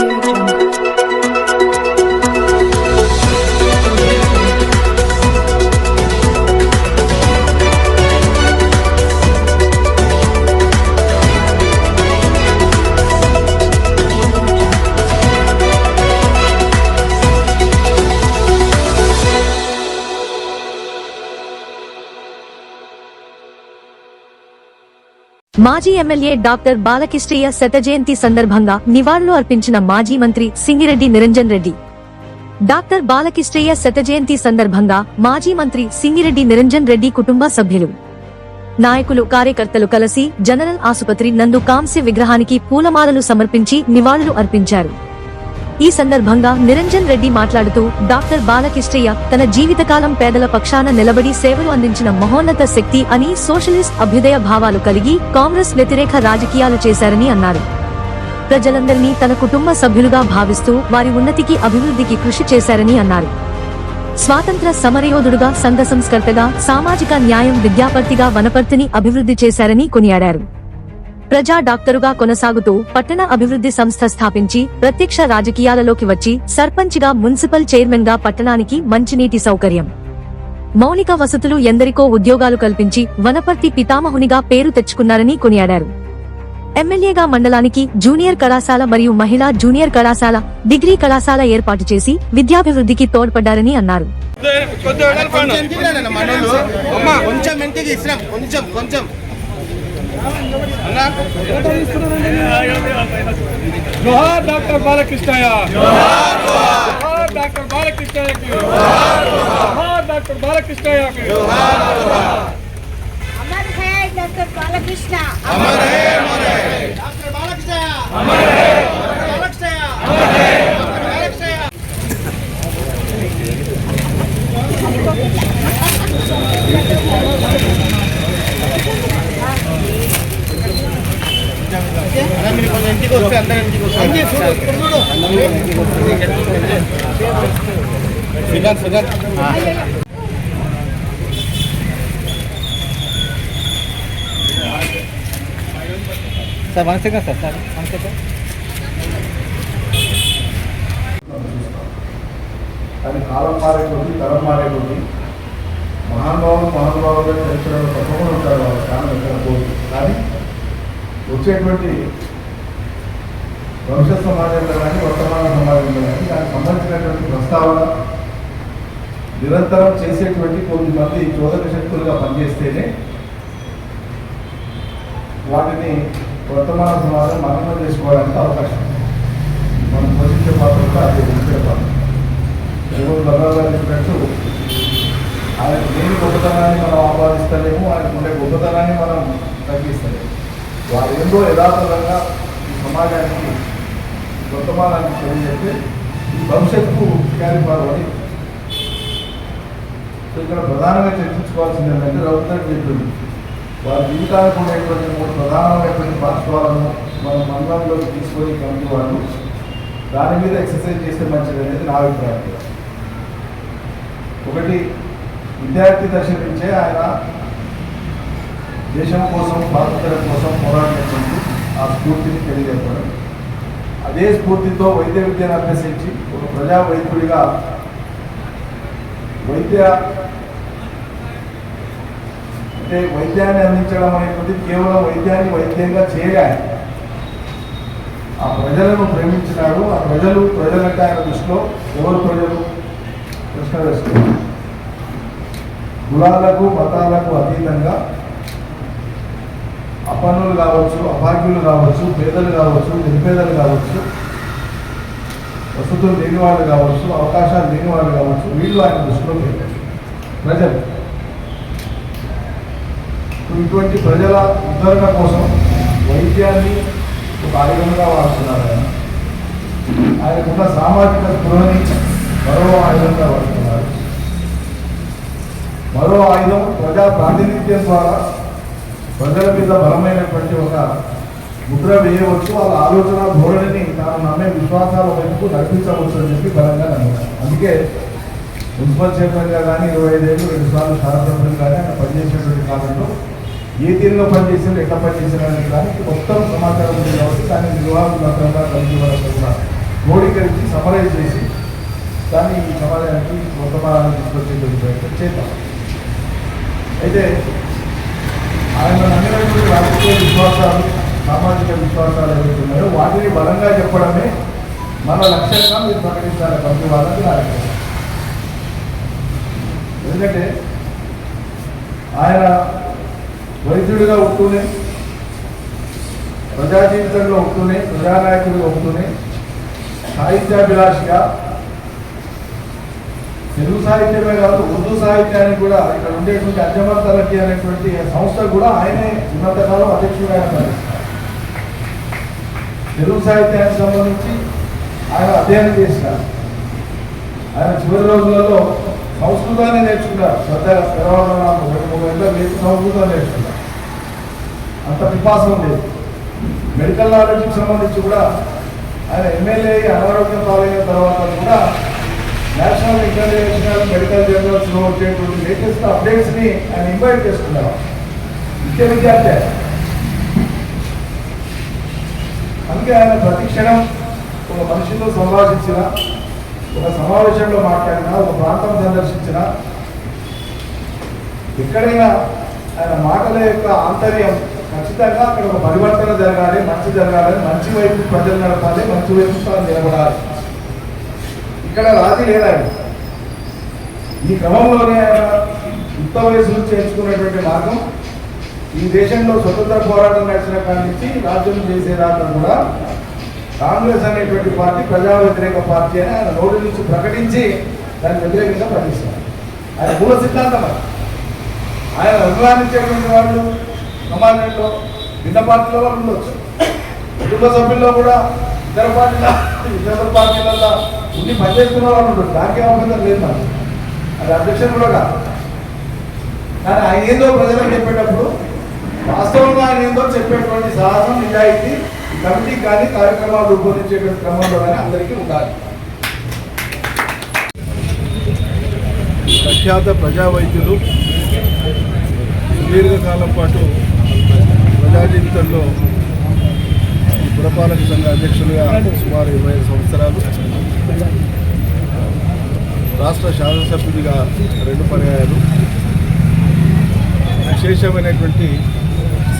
out. మాజీ MLA doctor Balakishtaiah శత జయంతి సందర్భంగా నివాళులు అర్పించిన మాజీ మంత్రి సింగిరెడ్డి నిరంజన్ రెడ్డి. డాక్టర్ బాలకిష్ట్రయ్య శత జయంతి సందర్భంగా మాజీ మంత్రి సింగిరెడ్డి నిరంజన్ రెడ్డి కుటుంబ సభ్యులు. నాయకులు కార్యకర్తలు కలిసి జనరల్ ఆసుపత్రి నందు కాంస్య విగ్రహానికి పూలమాలలు సమర్పించి నివాళులు అర్పించారు. ఈ సందర్భంగా నిరంజన్ రెడ్డి మాట్లాడుతూ డాక్టర్ బాలకిష్టయ్య తన జీవితకాలం పేదల పక్షాన నిలబడి సేవలు అందించిన మహోన్నత శక్తి అని సోషలిస్ట్ అభ్యుదయ భావాలు కలిగి కాంగ్రెస్ వ్యతిరేక రాజకీయాలు చేశారని అన్నారు. ప్రజలందరినీ తన కుటుంబ సభ్యులుగా భావిస్తూ వారి ఉన్నతికి అభివృద్ధికి కృషి చేశారని అన్నారు. స్వాతంత్ర సమరయోధుడుగా సంఘ సంస్కర్తగా సామాజిక న్యాయం విద్యాపర్తిగా వనపర్తిని అభివృద్ధి చేశారని కొనియాడారు. ప్రజా డాక్టరుగా కొనసాగుతూ పట్టణ అభివృద్ధి సంస్థ స్థాపించి ప్రత్యక్ష రాజకీయాలలోకి వచ్చి సర్పంచ్గా మున్సిపల్ చైర్మన్గా పట్టణానికి మంచినీటి సౌకర్యం. మౌలిక వసతులు ఎందరికో ఉద్యోగాలు కల్పించి వనపర్తి పితామహునిగా పేరు తెచ్చుకున్నారని కొనియాడారు. ఎమ్మెల్యేగా మండలానికి జూనియర్ కళాశాల మరియు మహిళా జూనియర్ కళాశాల డిగ్రీ కళాశాల ఏర్పాటు చేసి విద్యాభివృద్ధికి తోడ్పడ్డారని అన్నారు. కొంచెం. కొంచెం. జోహార్ డాక్టర్ బాలకృష్ణయ్య. జోహార్ డాక్టర్ బాలకృష్ణయ్యకి. జోహార్ డాక్టర్ బాలకృష్ణయ్యకి. అమర్ హై డాక్టర్ బాలకృష్ణ. అమర్ హై. అమర్ హై. డాక్టర్ బాలకృష్ణ. అమర్ కొంచెం ఇంటికి sir one second sir sir one second అది కాలం మారే కొద్ది తరం మారే కొద్ది మహానుభావులు మహానుభావులుగా చరిత్రలో తప్పకుండా ఉంటారు వాళ్ళ స్థానం ఎక్కడ పోదు కానీ వచ్చేటువంటి భవిష్యత్ సమాజంలో కానీ వర్తమాన సమాజంలో కానీ దానికి సంబంధించినటువంటి ప్రస్తావన నిరంతరం చేసేటువంటి కొద్దిమంది చోదక శక్తులుగా పనిచేస్తేనే వాటిని వర్తమాన సమాజం మననం చేసుకోవడానికి అవకాశం మనం పోషించే పాత్ర కూడా అదే ముఖ్య పాత్ర. ఎవరు ఆయన లేని గొప్పతనాన్ని మనం ఆపాదిస్తలేము ఆయనకు ఉండే గొప్పతనాన్ని మనం తగ్గిస్తలేము. వారు ఏందో యథాతథంగా సమాజానికి సమాజానికి వర్తమానానికి తెలియజేస్తే ఈ భవిష్యత్తుకు క్యారీ సో ఇక్కడ ప్రధానంగా చర్చించుకోవాల్సింది ఏంటంటే రఘుత్వం చెప్పింది వారి జీవితానికి ఉండేటువంటి మూడు ప్రధానమైనటువంటి పాఠశాలను మన మండలంలోకి తీసుకొని కమిటీ వాళ్ళు దాని మీద ఎక్సర్సైజ్ చేస్తే మంచిది అనేది నా అభిప్రాయం. ఒకటి విద్యార్థి దశ నుంచే ఆయన దేశం కోసం భారతదేశం కోసం పోరాడినటువంటి ఆ స్ఫూర్తిని తెలియజెప్పడం అదే స్ఫూర్తితో వైద్య విద్యను అభ్యసించి ఒక ప్రజా వైద్యుడిగా వైద్య అంటే వైద్యాన్ని అందించడం అనేటువంటి కేవలం వైద్యాన్ని వైద్యంగా చేయాలి. ఆ ప్రజలను ప్రేమించినాడు. ఆ ప్రజలు ప్రజలంటే ఆయన దృష్టిలో ఎవరు ప్రజలు? కృష్ణదృష్టి కులాలకు మతాలకు అతీతంగా అపన్నులు కావచ్చు అభాగ్యులు కావచ్చు పేదలు కావచ్చు నిర్పేదలు కావచ్చు వసతులు లేని వాళ్ళు కావచ్చు అవకాశాలు లేని వాళ్ళు కావచ్చు వీళ్ళు ఆయన దృష్టిలో పెట్టారు ప్రజలు. ఇటువంటి ప్రజల ఉద్ధరణ కోసం వైద్యాన్ని ఒక ఆయుధంగా వాడుతున్నారు ఆయన. ఆయనకున్న సామాజిక స్పృహని మరో ఆయుధంగా వాడుతున్నారు. మరో ఆయుధం ప్రజా ప్రాతినిధ్యం ద్వారా ప్రజల మీద బలమైనటువంటి ఒక ముద్ర వేయవచ్చు వాళ్ళ ఆలోచన ధోరణిని తాను నమ్మే విశ్వాసాల వైపు నడిపించవచ్చు అని చెప్పి బలంగా నమ్మారు అందుకే మున్సిపల్ చైర్మన్గా కానీ ఇరవై ఐదేళ్ళు రెండు సార్లు శాసనసభ్యులు కానీ ఆయన పనిచేసినటువంటి కాలంలో ఏ తీరులో పనిచేసారు ఎట్లా పనిచేసారు అనే దానికి మొత్తం సమాచారం ఉంది కాబట్టి దాన్ని నిర్వాహకులంతా కలిగి వాళ్ళతో కూడా క్రోడీకరించి సమరైజ్ చేసి దాన్ని ఈ సమాజానికి వర్తమానాన్ని తీసుకొచ్చేటువంటి ప్రయత్నం చేద్దాం. అయితే ఆయన ఉన్నటువంటి రాజకీయ విశ్వాసాలు సామాజిక విశ్వాసాలు ఏవైతే ఉన్నాయో వాటిని బలంగా చెప్పడమే మన లక్ష్యంగా మీరు ప్రకటించాలి ప్రతి వాళ్ళకి నా ఎందుకంటే ఆయన వైద్యుడిగా ఉంటూనే ప్రజా జీవితంలో ఉంటూనే ప్రజానాయకుడిగా ఉంటూనే సాహిత్యాభిలాషిగా తెలుగు సాహిత్యమే కాదు ఉర్దూ సాహిత్యానికి కూడా ఇక్కడ ఉండేటువంటి అజమర్ తరగతి అనేటువంటి సంస్థ కూడా ఆయనే ఉన్నంతకాలం అధ్యక్షుడిగా ఉన్నారు. తెలుగు సాహిత్యానికి సంబంధించి ఆయన అధ్యయనం చేసినారు ఆయన చివరి రోజులలో సంస్కృతాన్ని నేర్చుకున్నారు. శ్రద్ధగా తెరవడం నాకు రెండు మూడు గంటల సంస్కృతం నేర్చుకున్నారు. అంత పిపాసం లేదు. మెడికల్ నాలెడ్జ్కి సంబంధించి కూడా ఆయన ఎమ్మెల్యే అనారోగ్యం పాలైన తర్వాత కూడా నేషనల్ ఇంటర్నేషనల్ మెడికల్ జర్నల్స్లో వచ్చేటువంటి లేటెస్ట్ అప్డేట్స్ని ఆయన ఇన్వైట్ చేసుకున్నారు. విద్య విద్యార్థి అందుకే ఆయన ప్రతి క్షణం ఒక మనిషితో సంభాషించిన ఒక సమావేశంలో మాట్లాడినా ఒక ప్రాంతం సందర్శించిన ఎక్కడైనా ఆయన మాటల యొక్క ఆంతర్యం ఖచ్చితంగా అక్కడ ఒక పరివర్తన జరగాలి మంచి జరగాలి మంచి వైపు ప్రజలు నడపాలి మంచి వైపు తాను నిలబడాలి. ఇక్కడ రాజీ లేదా ఈ క్రమంలోనే ఆయన యుక్త వయసు నుంచి మార్గం ఈ దేశంలో స్వతంత్ర పోరాటం నడిచిన కాడి నుంచి రాజ్యం చేసేదాకా కూడా కాంగ్రెస్ అనేటువంటి పార్టీ ప్రజా వ్యతిరేక పార్టీ అని ఆయన నోటి నుంచి ప్రకటించి దాని వ్యతిరేకంగా ప్రకటిస్తారు. ఆయన మూల సిద్ధాంతం ఆయన అభిమానించేటువంటి వాళ్ళు కమాండెంట్లో భిన్న పార్టీల వాళ్ళు ఉండొచ్చు. కుటుంబ సభ్యుల్లో కూడా ఇతర పార్టీల ఇతర పార్టీలలో ఉండి పనిచేస్తున్న వాళ్ళు ఉండొచ్చు దానికి అవకాశం లేదు నాకు. అది అధ్యక్షుడు కూడా కాదు. కానీ ఆయన ఏందో ప్రజలకు చెప్పేటప్పుడు వాస్తవంగా ఆయన ఏందో చెప్పేటువంటి సాహసం నిజాయితీ కమిటీ కానీ కార్యక్రమాలు రూపొందించేటువంటి క్రమంలో కానీ అందరికీ ఉండాలి. ప్రఖ్యాత ప్రజా వైద్యులు సుదీర్ఘకాలం పాటు ప్రజా జీవితంలో పురపాలక సంఘ అధ్యక్షులుగా సుమారు ఇరవై ఐదు సంవత్సరాలు రాష్ట్ర శాసనసభ్యుడిగా రెండు పర్యాయాలు విశేషమైనటువంటి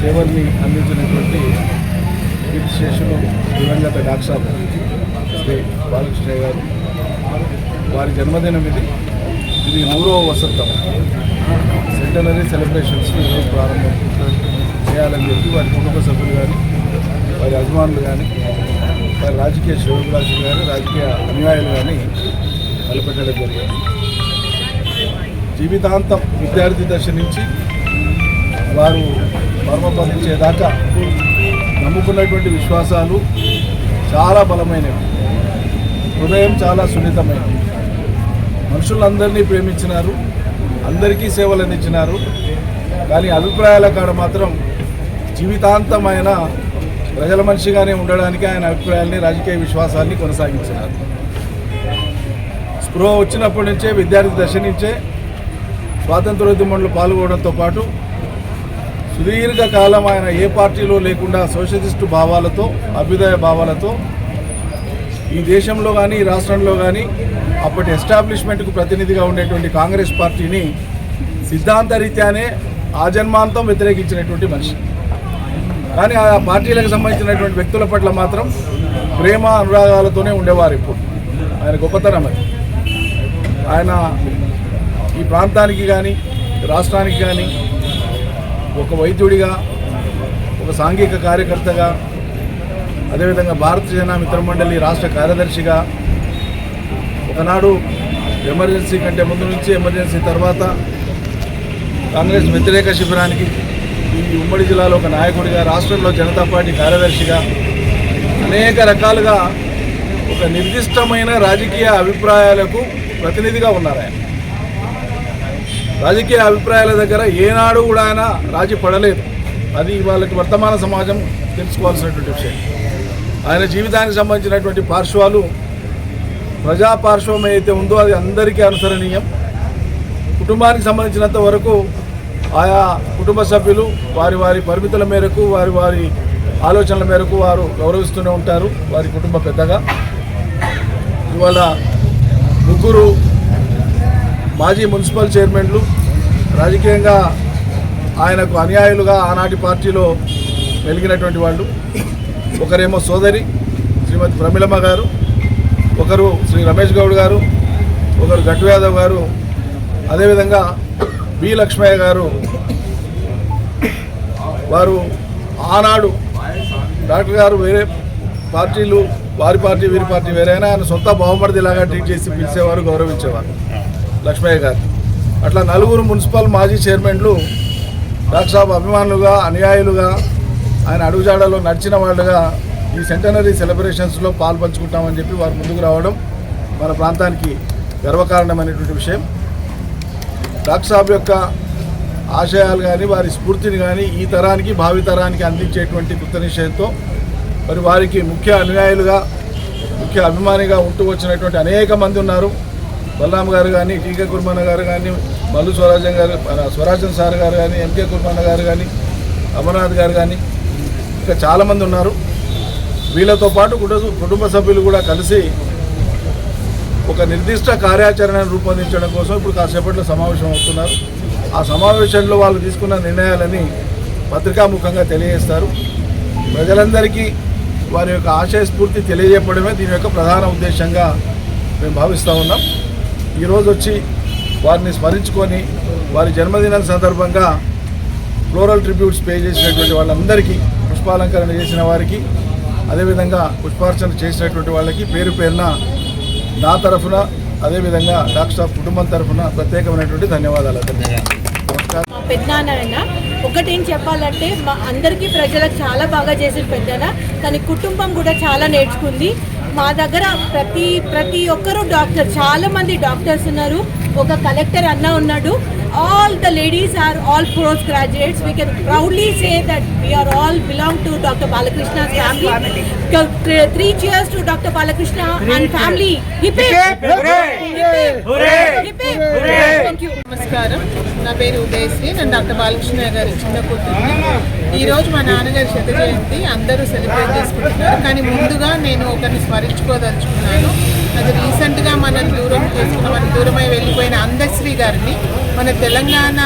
సేవల్ని అందించినటువంటి కీర్తిశేషులు దివంగత డాక్టర్ శ్రీ బాలకృష్ణ గారు. వారి జన్మదినం ఇది. ఇది నూరవ వసంతం. సెంటనరీ సెలబ్రేషన్స్ ప్రారంభం చేయాలని చెప్పి వారి కుటుంబ సభ్యులు కానీ వారి అభిమానులు కానీ వారి రాజకీయ శ్రేయోభిలాషులు కానీ రాజకీయ అనుయాయులు కానీ తలపెట్టడం జరిగింది. జీవితాంతం విద్యార్థి దశ నుంచి వారు మర్మపదించేదాకా నమ్ముకున్నటువంటి విశ్వాసాలు చాలా బలమైనవి. హృదయం చాలా సున్నితమైనవి మనుషులందరినీ ప్రేమించినారు అందరికీ సేవలు అందించినారు కానీ అభిప్రాయాల కాడ మాత్రం జీవితాంతమైన ప్రజల మనిషిగానే ఉండడానికి ఆయన అభిప్రాయాల్ని రాజకీయ విశ్వాసాన్ని కొనసాగించినారు స్పృహ వచ్చినప్పటి నుంచే విద్యార్థి దశ నుంచే స్వాతంత్రోద్యమంలో పాల్గొనడంతో పాటు సుదీర్ఘకాలం ఆయన ఏ పార్టీలో లేకుండా సోషలిస్టు భావాలతో అభ్యుదయ భావాలతో ఈ దేశంలో కానీ ఈ రాష్ట్రంలో కానీ అప్పటి ఎస్టాబ్లిష్మెంట్కు ప్రతినిధిగా ఉండేటువంటి కాంగ్రెస్ పార్టీని సిద్ధాంతరీత్యానే ఆజన్మాంతం వ్యతిరేకించినటువంటి మనిషి. కానీ ఆ పార్టీలకు సంబంధించినటువంటి వ్యక్తుల పట్ల మాత్రం ప్రేమ అనురాగాలతోనే ఉండేవారు ఇప్పుడు. ఆయన గొప్పతనం అది. ఆయన ఈ ప్రాంతానికి కానీ రాష్ట్రానికి కానీ ఒక వైద్యుడిగా ఒక సాంఘిక కార్యకర్తగా అదేవిధంగా భారత జనా మిత్రమండలి రాష్ట్ర కార్యదర్శిగా ఒకనాడు ఎమర్జెన్సీ కంటే ముందు నుంచి ఎమర్జెన్సీ తర్వాత కాంగ్రెస్ వ్యతిరేక శిబిరానికి ఈ ఉమ్మడి జిల్లాలో ఒక నాయకుడిగా రాష్ట్రంలో జనతా పార్టీ కార్యదర్శిగా అనేక రకాలుగా ఒక నిర్దిష్టమైన రాజకీయ అభిప్రాయాలకు ప్రతినిధిగా ఉన్నారు ఆయన. రాజకీయ అభిప్రాయాల దగ్గర ఏనాడు కూడా ఆయన రాజీ పడలేదు. అది వాళ్ళకి వర్తమాన సమాజం తెలుసుకోవాల్సినటువంటి విషయం. ఆయన జీవితానికి సంబంధించినటువంటి పార్శ్వాలు ప్రజా పార్శ్వం ఏదైతే ఉందో అది అందరికీ అనుసరణీయం. కుటుంబానికి సంబంధించినంత వరకు ఆయా కుటుంబ సభ్యులు వారి వారి పరిమితుల మేరకు వారి వారి ఆలోచనల మేరకు వారు గౌరవిస్తూనే ఉంటారు వారి కుటుంబ పెద్దగా. ఇవాళ ముగ్గురు మాజీ మున్సిపల్ చైర్మన్లు రాజకీయంగా ఆయనకు అన్యాయులుగా ఆనాటి పార్టీలో వెలిగినటువంటి వాళ్ళు. ఒకరేమో సోదరి శ్రీమతి ప్రమిళమ్మ గారు ఒకరు శ్రీ రమేష్ గౌడ్ గారు ఒకరు గట్టు యాదవ్ గారు. అదేవిధంగా బి లక్ష్మయ్య గారు వారు ఆనాడు డాక్టర్ గారు వేరే పార్టీలు వారి పార్టీ వీరి పార్టీ వేరైనా ఆయన సొంత బహుమతిలాగా ట్రీట్ చేసి పిలిచేవారు గౌరవించేవారు లక్ష్మయ్య గారు. అట్లా నలుగురు మున్సిపల్ మాజీ చైర్మన్లు డాక్టర్ సాబ్ అభిమానులుగా అనుయాయులుగా ఆయన అడుగుజాడలో నడిచిన వాళ్ళుగా ఈ సెంటనరీ సెలబ్రేషన్స్లో పాల్పంచుకుంటామని చెప్పి వారు ముందుకు రావడం మన ప్రాంతానికి గర్వకారణమైనటువంటి విషయం. డాక్టర్ సాబ్ యొక్క ఆశయాలు కానీ వారి స్ఫూర్తిని కానీ ఈ తరానికి భావితరానికి అందించేటువంటి కృత నిశ్చయంతో మరి వారికి ముఖ్య అనుయాయులుగా ముఖ్య అభిమానిగా ఉంటూ వచ్చినటువంటి అనేక మంది ఉన్నారు. బలరాం గారు కానీ టీకే కుర్మన్న గారు కానీ మల్లు స్వరాజన్ గారు స్వరాజన్ సార్ గారు కానీ ఎంకే కుర్మన్న గారు కానీ అమర్నాథ్ గారు కానీ ఇంకా చాలామంది ఉన్నారు. వీళ్ళతో పాటు కుటుంబ కుటుంబ సభ్యులు కూడా కలిసి ఒక నిర్దిష్ట కార్యాచరణను రూపొందించడం కోసం ఇప్పుడు కాసేపట్లో సమావేశం అవుతున్నారు. ఆ సమావేశంలో వాళ్ళు తీసుకున్న నిర్ణయాలని పత్రికాముఖంగా తెలియజేస్తారు. ప్రజలందరికీ వారి యొక్క ఆశయ స్ఫూర్తి దీని యొక్క ప్రధాన ఉద్దేశంగా మేము భావిస్తూ ఉన్నాం. ఈరోజు వచ్చి వారిని స్మరించుకొని వారి జన్మదినం సందర్భంగా ఫ్లోరల్ ట్రిబ్యూట్స్ పే చేసినటువంటి వాళ్ళందరికీ పుష్పాలంకరణ చేసిన వారికి అదేవిధంగా పుష్పార్చన చేసినటువంటి వాళ్ళకి పేరు పేరున నా తరఫున అదేవిధంగా డాక్టర్ సాబ్ కుటుంబం తరఫున ప్రత్యేకమైనటువంటి ధన్యవాదాలు. మా పెద్దనాన్న ఒకటేం చెప్పాలంటే మా అందరికీ ప్రజలకు చాలా బాగా చేసిన పెద్దన తన కుటుంబం కూడా చాలా నేర్చుకుంది. మా దగ్గర ప్రతి ప్రతి ఒక్కరు డాక్టర్ చాలా మంది డాక్టర్స్ ఉన్నారు. ఒక కలెక్టర్ అన్న ఉన్నాడు. All the ladies are all post graduates we can proudly say that we are all belong to doctor Balakrishna family three cheers to doctor Balakrishna and family thank you నమస్కారం నా పేరు ఉదయశ్రీ. నేను doctor Balakrishna గారి చిన్న కూతుర్ని. ఈరోజు మా నాన్నగారి శత జయంతి అందరూ సెలబ్రేట్ చేసుకుంటున్నారు. కానీ ముందుగా నేను ఒకరిని స్మరించుకోదలుచుకున్నాను. అది రీసెంట్గా మనం దూరం చేసుకున్న మన దూరమై వెళ్ళిపోయిన అందశ్రీ గారిని మన తెలంగాణ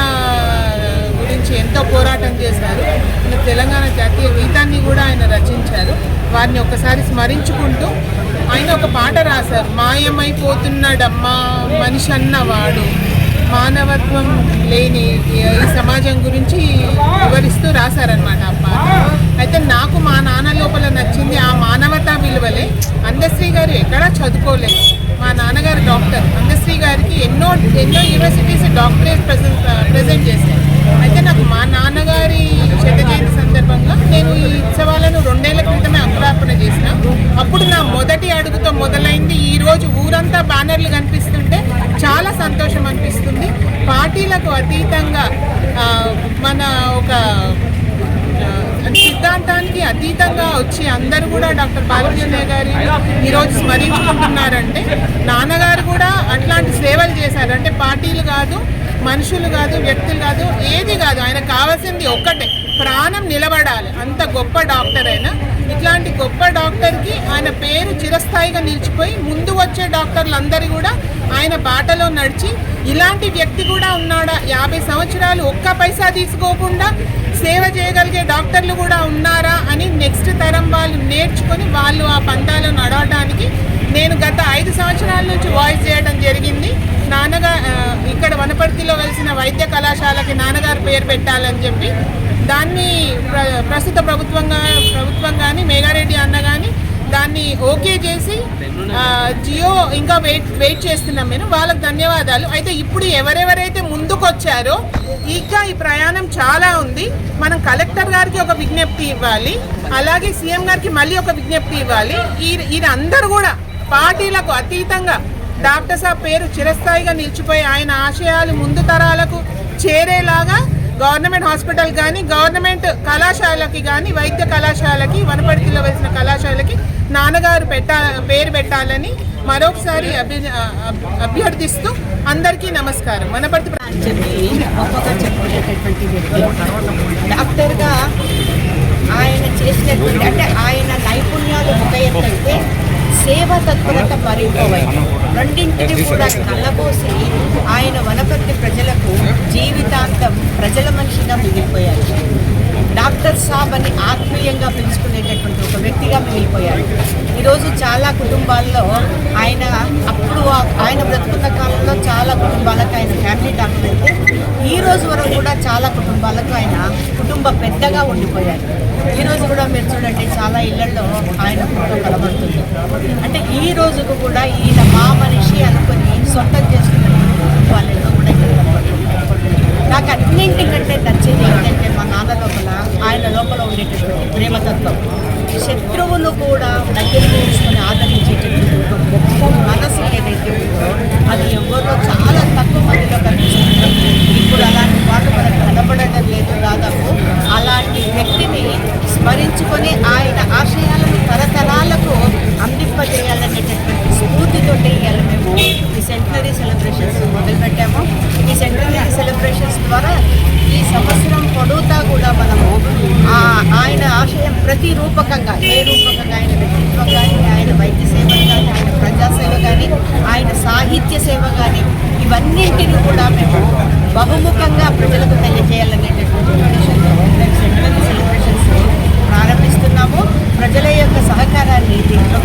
గురించి ఎంతో పోరాటం చేశారు. మన తెలంగాణ జాతీయ గీతాన్ని కూడా ఆయన రచించారు. వారిని ఒకసారి స్మరించుకుంటూ ఆయన ఒక పాట రాశారు. మాయమైపోతున్నాడమ్మా మనిషి అన్నవాడు. మానవత్వం లేని ఈ సమాజం గురించి ఎవరి రాశారనమాట ఆ పాట అయితే నాకు మా నాన్న లోపల నచ్చింది ఆ మానవతా విలువలే అందశ్రీ గారు ఎక్కడా చదువుకోలేదు. మా నాన్నగారు డాక్టర్. అందశ్రీ గారికి ఎన్నో ఎన్నో యూనివర్సిటీస్ డాక్టరేట్ ప్రజెంట్ ప్రజెంట్ చేశారు. అయితే నాకు మా నాన్నగారి శత జయంతి సందర్భంగా నేను ఈ ఉత్సవాలను రెండేళ్ళ క్రితమే అంకురార్పణ చేసిన. అప్పుడు నా మొదటి అడుగుతో మొదలైంది ఈరోజు ఊరంతా బ్యానర్లు కనిపిస్తుంటే చాలా సంతోషం అనిపిస్తుంది. పార్టీలకు అతీతంగా మన ఒక అతీతంగా వచ్చి అందరూ కూడా డాక్టర్ బాలకృష్ణ గారి ఈరోజు స్మరించుకుంటున్నారంటే నాన్నగారు కూడా అట్లాంటి సేవలు చేశారు. అంటే పార్టీలు కాదు మనుషులు కాదు వ్యక్తులు కాదు ఏది కాదు. ఆయన కావాల్సింది ఒక్కటే ప్రాణం నిలబడాలి. అంత గొప్ప డాక్టర్ అయినా ఇట్లాంటి గొప్ప డాక్టర్కి ఆయన పేరు చిరస్థాయిగా నిలిచిపోయి ముందు వచ్చే డాక్టర్లందరూ కూడా ఆయన బాటలో నడిచి ఇలాంటి వ్యక్తి కూడా ఉన్నాడా? యాభై సంవత్సరాలు ఒక్క పైసా తీసుకోకుండా సేవ చేయగలిగే డాక్టర్లు కూడా ఉన్నారా? నెక్స్ట్ తరం వాళ్ళు నేర్చుకొని వాళ్ళు ఆ పంతాలో నడవడానికి నేను గత ఐదు సంవత్సరాల నుంచి వాయిస్ చేయడం జరిగింది. నాన్నగా ఇక్కడ వనపర్తిలో వెలిసిన వైద్య కళాశాలకి నాన్నగారు పేరు పెట్టాలని చెప్పి దాన్ని ప్ర ప్రస్తుత ప్రభుత్వంగా ప్రభుత్వం కానీ మేఘారెడ్డి అన్న కానీ దాన్ని ఓకే చేసి జియో ఇంకా వెయిట్ వెయిట్ చేస్తున్నాం మేము. వాళ్ళకి ధన్యవాదాలు. అయితే ఇప్పుడు ఎవరెవరైతే ముందుకొచ్చారో ఇంకా ఈ ప్రయాణం చాలా ఉంది. మనం కలెక్టర్ గారికి ఒక విజ్ఞప్తి ఇవ్వాలి. అలాగే సీఎం గారికి మళ్ళీ ఒక విజ్ఞప్తి ఇవ్వాలి. ఈ వీరందరూ కూడా పార్టీలకు అతీతంగా డాక్టర్ సాబ్ పేరు చిరస్థాయిగా నిలిచిపోయి ఆయన ఆశయాలు ముందు తరాలకు చేరేలాగా గవర్నమెంట్ హాస్పిటల్ కానీ గవర్నమెంట్ కళాశాలకి కానీ వైద్య కళాశాలకి వనపర్తిలో వేసిన కళాశాలకి నాన్నగారు పెట్టా పేరు పెట్టాలని మరొకసారి అభి అభ్యర్థిస్తూ అందరికీ నమస్కారం. వనపర్తి చెప్పి గొప్పగా చెప్పుకునేటటువంటి వ్యక్తి డాక్టర్గా ఆయన చేసినటువంటి అంటే ఆయన నైపుణ్యాలు ఒక ఎత్తు సేవ తత్పరత మరిపోవాలి రెండింటిని కూడా కలబోసి ఆయన వనపర్తి ప్రజలకు జీవితాంతం ప్రజల మనిషిగా మిగిలిపోయారు. డాక్టర్ సాబ్ అని ఆత్మీయంగా పిలుచుకునేటటువంటి ఒక వ్యక్తిగా మిగిలిపోయాడు ఈరోజు చాలా కుటుంబాల్లో ఆయన అప్పుడు ఆయన బ్రతుకున్న కాలంలో చాలా కుటుంబాలకు ఆయన ఫ్యామిలీ డాక్టర్ అయితే ఈ రోజు వరకు కూడా చాలా కుటుంబాలకు ఆయన కుటుంబ పెద్దగా ఉండిపోయారు. ఈ రోజు కూడా మీరు చూడండి చాలా ఇళ్ళలో ఆయన ఫోటో కనబడుతుంది. అంటే ఈ రోజుకు కూడా ఈయన మా మనిషి అనుకొని సొంతం చేసుకున్న కుటుంబాలలో కూడా ఇక్కడ కనబడుతుంది నాకు అన్నింటికంటే నచ్చేది ఏంటంటే మా నాన్న లోపల ఆయన లోపల ప్రేమతత్వం. శత్రువులు కూడా దగ్గరికి తీసుకొని ఆదరించేటటువంటి ఒక గొప్ప మనసు ఏదైతే ఉందో అది ఎవరో చాలా తక్కువ మందిలో కనిపిస్తుంది. ఇప్పుడు అలాంటి వాళ్ళు మనకు కనబడడం లేదు దాదాపు అలాంటి వ్యక్తిని స్మరించుకొని ఆయన ఆశయాలను తరతరాలకు అందింపజేయాలి. ప్రతి రూపకంగా ఏ రూపకంగా ఆయన వ్యక్తిత్వం కానీ ఆయన వైద్య సేవ కానీ ఆయన ప్రజాసేవ కానీ ఆయన సాహిత్య సేవ కానీ ఇవన్నింటినీ కూడా మేము బహుముఖంగా ప్రజలకు తెలియజేయాలనేటటువంటి ఉద్దేశంతో సెంట్రల్ సెలబ్రేషన్స్ ప్రారంభిస్తున్నాము. ప్రజల యొక్క సహకారాన్ని దీంట్లో